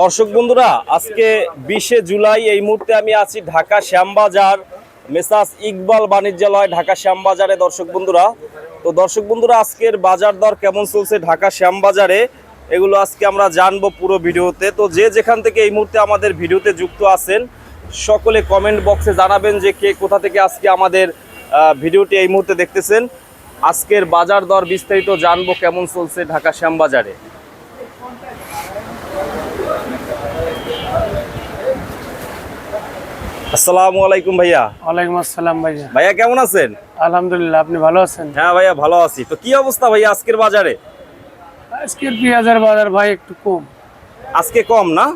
দর্শক বন্ধুরা, আজকে বিশে জুলাই এই মুহূর্তে আমি আছি ঢাকা শ্যামবাজার, মেসাস ইকবাল বাণিজ্যালয়, ঢাকা শ্যামবাজারে। দর্শক বন্ধুরা, তো দর্শক বন্ধুরা, আজকের বাজার দর কেমন চলছে ঢাকা শ্যামবাজারে? এগুলো আজকে আমরা জানব পুরো ভিডিওতে। তো যে যেখান থেকে এই মুহূর্তে আমাদের ভিডিওতে যুক্ত আছেন, সকলে কমেন্ট বক্সে জানাবেন যে কে কোথা থেকে আজকে আমাদের ভিডিওটি এই মুহূর্তে দেখতেছেন। আজকের বাজার দর বিস্তারিত জানব কেমন চলছে ঢাকা শ্যামবাজারে। আসসালামু আলাইকুম ভাইয়া। ওয়ালাইকুম আসসালাম ভাইয়া। ভাইয়া কেমন আছেন? আলহামদুলিল্লাহ আপনি ভালো আছেন? হ্যাঁ ভাইয়া ভালো আছি। তো কি অবস্থা ভাইয়া আজকের বাজারে? আজকের পেঁয়াজের বাজার ভাই একটু কম। আজকে কম না?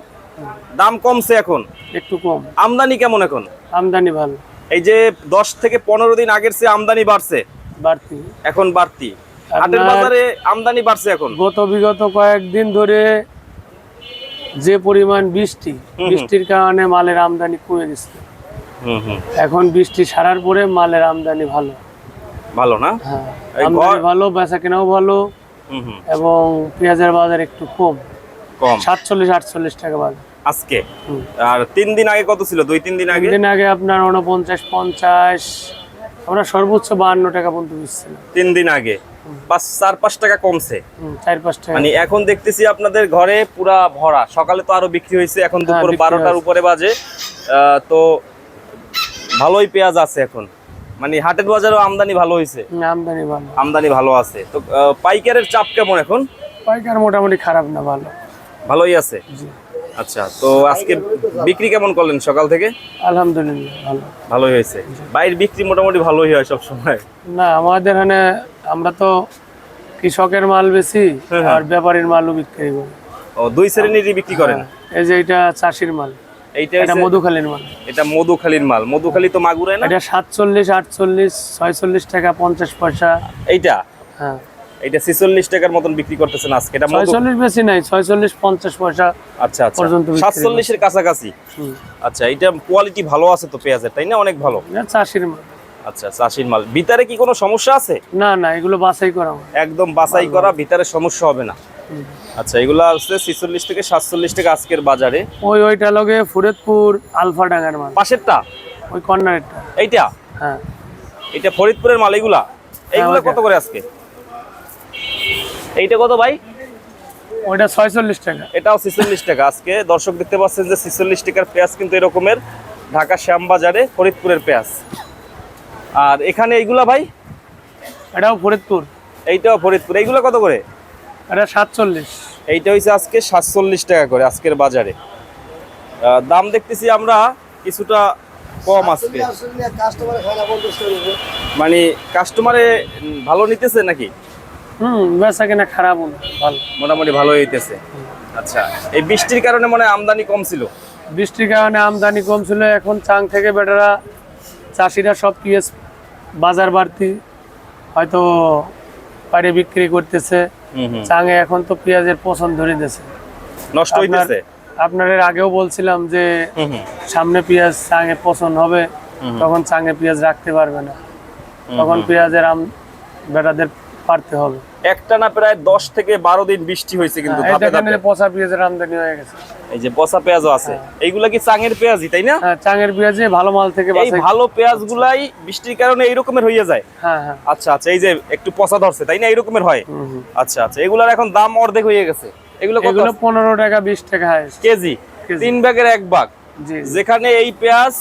দাম কমছে এখন। একটু কম। আমদানি কেমন এখন? আমদানি ভালো। এই যে দশ থেকে পনেরো দিন আগের চেয়ে আমদানি বাড়ছে। বাড়তি। এখন বাড়তি। হাটের বাজারে আমদানি বাড়ছে এখন। গত বিগত কয়েকদিন ধরে যে পরিমাণ বৃষ্টি বৃষ্টির কারণে মালের আমদানি কমে গেছে। এখন বৃষ্টি সারার পরে মালের আমদানি ভালো। ভালো না? হ্যাঁ আমদানি ভালো বেচা কেনাও ভালো এবং পেঁয়াজের বাজার একটু কম। কম। সাতচল্লিশ আটচল্লিশ টাকা বাজার। আজকে? আর তিন দিন আগে কত ছিল? দুই তিন দিন আগে? দিন আগে আপনার উনপঞ্চাশ পঞ্চাশ আমরা সর্বোচ্চ বাহান্ন টাকা পর্যন্ত বেচছিলাম তিন দিন আগে। পাঁচ চার পাঁচ টাকা কমছে। চার পাঁচ টাকা। মানে এখন দেখতেছি আপনাদের ঘরে পুরা ভরা। সকালে তো আরও বিক্রি হয়েছে এখন হ্যাঁ, দুপুর বারোটার উপরে বাজে। তো ভালোই পেঁয়াজ আছে এখন। মানে হাটের বাজারেও আমদানি ভালো হয়েছে। আমদানি ভালো। আমদানি ভালো আছে। তো পাইকারের চাপ কেমন এখন? পাইকার মোটামুটি খারাপ না ভালো। ভালোই আছে। আচ্ছা তো আজকে বিক্রি কেমন করলেন সকাল থেকে? আলহামদুলিল্লাহ ভালো। ভালোই হয়েছে। বাইরের বিক্রি মোটামুটি ভালোই হয় সব সময় না আমাদের এখানে আমরা তো কৃষকের মাল বেশি হ্যাঁ, হ্যাঁ। আর ব্যাপারীর মালও বিক্রি করি। ও দুই শ্রেণীরই বিক্রি করেন? এই যে এটা চাষির মাল। এইটা এটা মধুখালীর মাল। এটা মধুখালীর মাল। মধুখালী তো মাগুরায় না? এটা সাতচল্লিশ আটচল্লিশ ছয়চল্লিশ টাকা পঞ্চাশ পয়সা। এইটা? হ্যাঁ। এটা ছিচল্লিশ টাকার মতন বিক্রি করতেছেন আজকে। এটা মধু ছয়চল্লিশ বেশি নাই ছয়চল্লিশ পঞ্চাশ পয়সা আচ্ছা আচ্ছা। পর্যন্ত বিক্রি সাতচল্লিশের কাছাকাছি। হুম। আচ্ছা এটা কোয়ালিটি ভালো আছে তো পেঁয়াজের তাই না? অনেক ভালো। এটা চাষির মাল। আচ্ছা চাষির মাল। ভিতরে কি কোনো সমস্যা আছে? না না এগুলো বাছাই করা একদম বাছাই করা ভিতরে সমস্যা হবে না। আচ্ছা এগুলো হচ্ছে ছিচল্লিশ থেকে সাতচল্লিশ টাকা আজকের বাজারে। ওই ওইটা লগে ফরিদপুর আলফা ডাঙ্গার মাল। পাশেরটা? ওই কর্নারেরটা। এইটা? হ্যাঁ। এটা ফরিদপুরের মাল এগুলা? এইগুলা কত করে আজকে? এইটা কত ভাই? ওইটা ছয়চল্লিশ টাকা। এটাও ছিচল্লিশ টাকা। আজকে দর্শক দেখতে পাচ্ছেন যে ছিচল্লিশ টাকার পেঁয়াজ কিন্তু এরকমের ঢাকা শ্যামবাজারে ফরিদপুরের পেঁয়াজ। আর এখানে এইগুলা ভাই? এটাও ফরিদপুর। এইটাও ফরিদপুর। এইগুলো কত করে? এটা সাতচল্লিশ। এইটা হচ্ছে আজকে সাতচল্লিশ টাকা করে আজকের বাজারে। দাম দেখতেছি আমরা কিছুটা কম আজকে। মানে কাস্টমারে ভালো নিতেছে নাকি? হুম বেচা কিনা খারাপ না ভালো মোটামুটি ভালো হইতেছে। আচ্ছা এই বৃষ্টির কারণে মনে হয় আমদানি কম ছিল? বৃষ্টির কারণে আমদানি কম ছিল এখন চাং থেকে বেটারা চাষিরা সব পিএস বাজার বাড়তি হয়তো বাইরে বিক্রি করতেছে। চাঙে এখন তো পেঁয়াজের পছন্দ ধরে দিয়েছে নষ্ট হইতেছে? আপনার আগেও বলছিলাম যে সামনে পেঁয়াজ চাঙে পছন্দ হবে তখন চাঙে পেঁয়াজ রাখতে পারবে না। তখন পেঁয়াজের আম বেটাদের পারতে হবে। একটা না প্রায় দশ থেকে বারো দিন বৃষ্টি হয়েছে কিন্তু হ্যাঁ, ধাপে ধাপে। পচা পেঁয়াজের আমদানি হয়ে গেছে। এই যে পচা পেঁয়াজও আছে। এইগুলা কি চাঙের পেঁয়াজই তাই না? হ্যাঁ চাঙের পেঁয়াজে ভালো মাল থেকে এই ভালো পেঁয়াজ গুলাই বৃষ্টির কারণে এই রকমের হয়ে যায়। হ্যাঁ হ্যাঁ। আচ্ছা আচ্ছা এই যে একটু পচা ধরছে তাই না? এই রকমের হয়। আচ্ছা আচ্ছা এগুলার এখন দাম অর্ধেক হয়ে গেছে। এগুলো কত? এগুলো পনেরো টাকা বিশ টাকা হাইস্ট। কেজি। তিন ভাগের এক ভাগ। জি। যেখানে এই পেঁয়াজ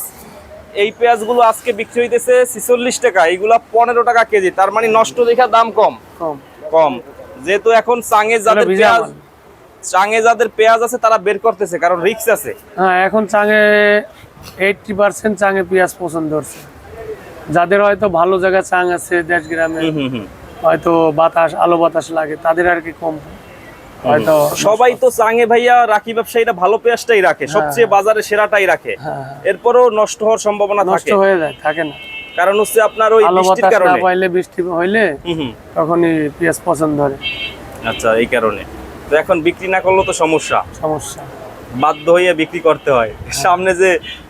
এই পেঁয়াজগুলো আজকে বিক্রি হইতেছে ছিচল্লিশ টাকা এইগুলা পনেরো টাকা কেজি তার মানে নষ্ট দেখা দাম কম। কম। যেহেতু এখন চাঙে যাদের পেঁয়াজ চাঙে যাদের পেঁয়াজ আছে তারা বের করতেছে কারণ রিক্স আছে। হ্যাঁ এখন চাঙে এইটটি পার্সেন্ট চাঙে পেঁয়াজ পছন্দ হচ্ছে। যাদের হয়তো ভালো জায়গায় চাং আছে দেশ গ্রামে হয়তো বাতাস আলো বাতাস লাগে তাদের আর কি কম। সবাই তো চাঙে ভাইয়া রাখি ব্যবসায়ীরা ভালো পেঁয়াজটাই রাখে সবচেয়ে বাজারে সেরাটাই রাখে। হ্যাঁ হ্যাঁ, এরপরও নষ্ট হওয়ার সম্ভাবনা থাকে। হয়ে যায় থাকে না। কারণ হচ্ছে আপনার ওই বৃষ্টির কারণে। পাইলে বৃষ্টি হইলে তখনই পেঁয়াজ পছন্দ ধরে। আচ্ছা এই কারণে। তো এখন বিক্রি না করলেও তো সমস্যা। সমস্যা। বাধ্য হয়ে বিক্রি করতে হয়। সামনে যে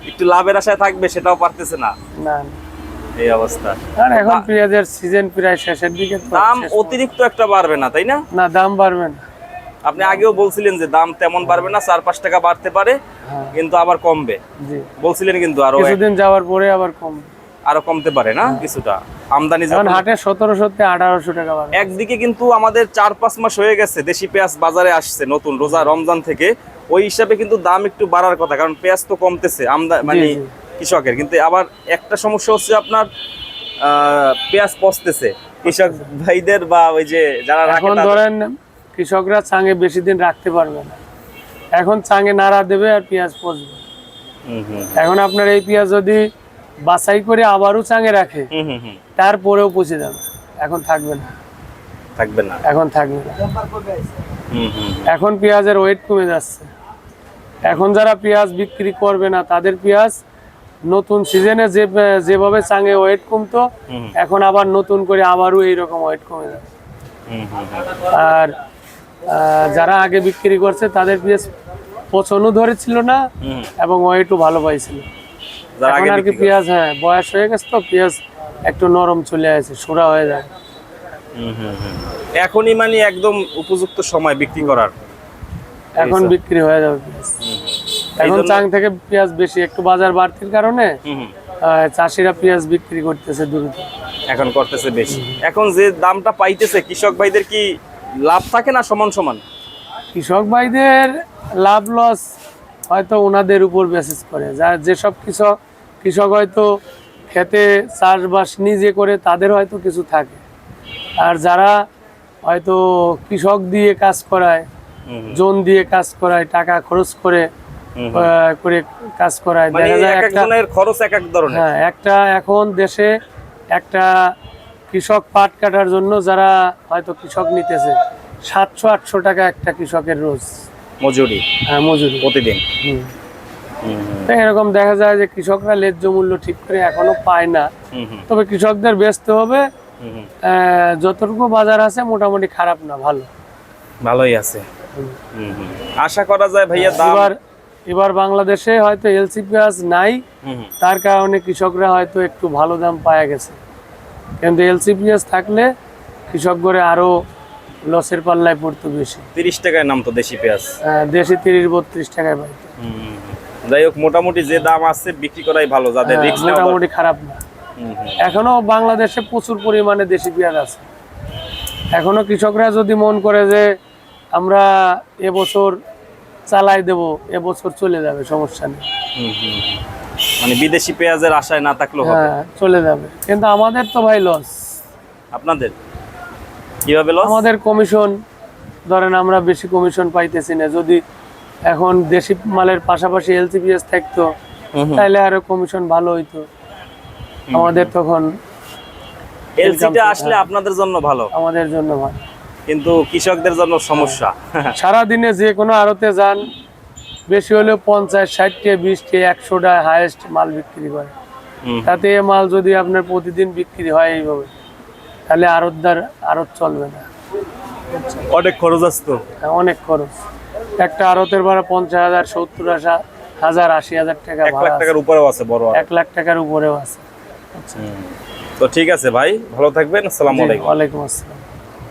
একটু লাভের আশায় থাকবে সেটাও পারতেছে না। না এই অবস্থা। আর এখন পেঁয়াজের সিজন প্রায় শেষের দিকে দাম অতিরিক্ত একটা বাড়বে না তাই না? না দাম বাড়বে না। আপনি আগেও বলছিলেন যে দাম তেমন বাড়বে না চার পাঁচ টাকা বাড়তে পারে হ্যাঁ। কিন্তু আবার কমবে। বলছিলেন কিন্তু আরও কিছুদিন যাওয়ার পরে আবার কম। আরও কমতে পারে না কিছুটা। আমদানি যখন হাটে সতেরোশো থেকে আঠারোশো টাকা একদিকে কিন্তু আমাদের চার পাঁচ মাস হয়ে গেছে দেশি পেঁয়াজ বাজারে আসছে নতুন রোজা রমজান থেকে। ওই হিসাবে কিন্তু দাম একটু বাড়ার কথা কারণ পেঁয়াজ তো কমতেছে আমদানি মানে কৃষকের। কিন্তু আবার একটা সমস্যা হচ্ছে আপনার আহ, পেঁয়াজ পচতেছে। কৃষক ভাইদের বা ওই যে যারা ধরেন কৃষকরা চাঙে বেশি দিন রাখতে পারবে না। এখন চাঙে নাড়া দেবে আর পেঁয়াজ পচবে। এখন আপনার এই পেঁয়াজ যদি বাছাই করে আবারও চাঙে রাখে তারপরেও পচে যাবে। এখন থাকবে না। থাকবে না। এখন থাকবে না। এখন পেঁয়াজের ওয়েট কমে যাচ্ছে। এখন যারা পেঁয়াজ বিক্রি করবে না তাদের পেঁয়াজ নতুন সিজনে যে যেভাবে চাঙে ওয়েট কমতো এখন আবার নতুন করে আবারও এইরকম ওয়েট কমে হুম। আর যারা আগে বিক্রি করছে তাদের পেঁয়াজ পচনও ধরেছিল না এবং ওয়েটও ভালো পাইছিল। এখন আগে আর কি পেঁয়াজ হ্যাঁ বয়স হয়ে গেছে তো পেঁয়াজ একটু নরম চলে আসে সুরা হয়ে যায়। এখনই মানে একদম উপযুক্ত সময় বিক্রি করার। এখন বিক্রি হয়ে যাবে এখন চাং থেকে পেঁয়াজ বেশি একটু বাজার বাড়তির কারণে চাষিরা পেঁয়াজ বিক্রি করতেছে দ্রুত। এখন করতেছে বেশি। এখন যে দামটা পাইতেছে কৃষক ভাইদের কি লাভ থাকে না সমান সমান? কৃষক ভাইদের লাভ লস হয়তো ওনাদের উপর বেসিস করে। যা যেসব কৃষক কৃষক হয়তো খেতে চাষবাস নিজে করে তাদের হয়তো কিছু থাকে। আর যারা হয়তো কৃষক দিয়ে কাজ করায় জোন দিয়ে কাজ করায় টাকা খরচ করে করে কাজ করায় মানে দেখা যায় একটা খরচ এক এক ধরনের। হ্যাঁ একটা এখন দেশে একটা কৃষক পাট কাটার জন্য যারা হয়তো কৃষক নিতেছে সাতশো আটশো টাকা একটা কৃষকের রোজ। মজুরি? হ্যাঁ মজুরি। প্রতিদিন? এরকম দেখা যায় যে কৃষকরা ন্যায্য মূল্য ঠিক করে এখনও পায় না। তবে কৃষকদের বেচতে হবে। যতটুকু বাজার আছে মোটামুটি খারাপ না ভালো। ভালোই আছে। আশা করা যায় ভাইয়া এবার এবার বাংলাদেশে হয়তো এলসি পেঁয়াজ নাই। তার কারণে কৃষকরা হয়তো একটু ভালো দাম পাওয়া গেছে। কিন্তু এলসি পেঁয়াজ থাকলে কৃষক করে আরও লসের পাল্লায় পড়তো বেশি। তিরিশ টাকায় নামতো দেশি পেঁয়াজ। দেশি তিরিশ বত্রিশ টাকায় পাইতো। যাই হোক মোটামুটি যে দাম আছে বিক্রি করাই ভালো যাদের হ্যাঁ, মোটামুটি খারাপ না। এখনও বাংলাদেশে প্রচুর পরিমাণে দেশি পেঁয়াজ আছে। এখনও কৃষকরা যদি মন করে যে আমরা এবছর চালাই দেব এবছর চলে যাবে সমস্যা নেই। মানে বিদেশি পেঁয়াজের আশায় না থাকলেও হবে। হ্যাঁ চলে যাবে। কিন্তু আমাদের তো ভাই লস আপনাদের? কীভাবে লস আমাদের কমিশন ধরেন আমরা বেশি কমিশন পাইতেছি না যদি এখন দেশি মালের পাশাপাশি এলসিপিএস থাকতো তাহলে আরও কমিশন ভালো হইতো। আমাদের তখন এলসিটা আসলে আপনাদের জন্য ভালো। আমাদের জন্য ভালো। কিন্তু কৃষকদের জন্য সমস্যা। সারাদিনে যে কোনো আড়তে যান বেশি হলেও পঞ্চাশ ষাটটে বিশটে একশোটা হায়েস্ট মাল বিক্রি করে তাতে মাল যদি আপনার প্রতিদিন বিক্রি হয় এইভাবে তাহলে আড়তদার আড়ত চলবে না। অনেক খরচ আসতো হ্যাঁ, অনেক খরচ। একটা আড়তের ভাড়া পঞ্চাশ হাজার সত্তর আসা হাজার আশি হাজার টাকা এক লাখ টাকার উপরেও আছে বড় এক লাখ টাকার উপরেও আছে। তো ঠিক আছে ভাই ভালো থাকবেন আসসালামু জি, আলাইকুম। ওয়ালাইকুম আসসালাম।